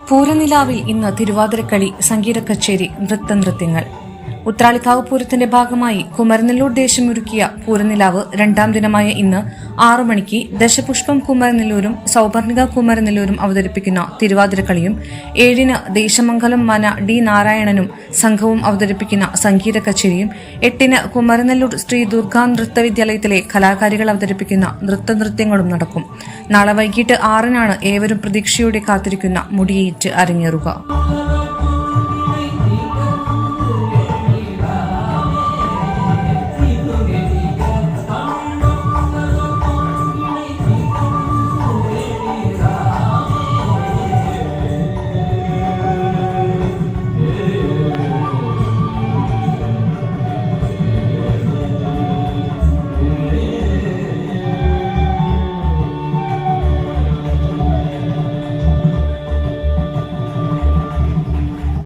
പൂരനിലാവിൽ ഇന്ന് തിരുവാതിരക്കളി സംഗീത കച്ചേരി നൃത്തനൃത്യങ്ങൾ. ഉത്രാളിക്കാവ് പൂരത്തിന്റെ ഭാഗമായി കുമരനെല്ലൂർ ദേശമൊരുക്കിയ പൂരനിലാവ് രണ്ടാം ദിനമായ ഇന്ന് ആറു മണിക്ക് ദശപുഷ്പം കുമരനെല്ലൂരും സൗപർണിക കുമരനെല്ലൂരും അവതരിപ്പിക്കുന്ന തിരുവാതിരക്കളിയും ഏഴിന് ദേശമംഗലം മന ഡി നാരായണനും സംഘവും അവതരിപ്പിക്കുന്ന സംഗീത കച്ചേരിയും എട്ടിന് കുമരനെല്ലൂർ ശ്രീ ദുർഗാ നൃത്തവിദ്യാലയത്തിലെ കലാകാരികൾ അവതരിപ്പിക്കുന്ന നൃത്തനൃത്യങ്ങളും നടക്കും. നാളെ വൈകിട്ട് ആറിനാണ് ഏവരും പ്രതീക്ഷയോടെ കാത്തിരിക്കുന്ന മുടിയേറ്റ് അരങ്ങേറുക.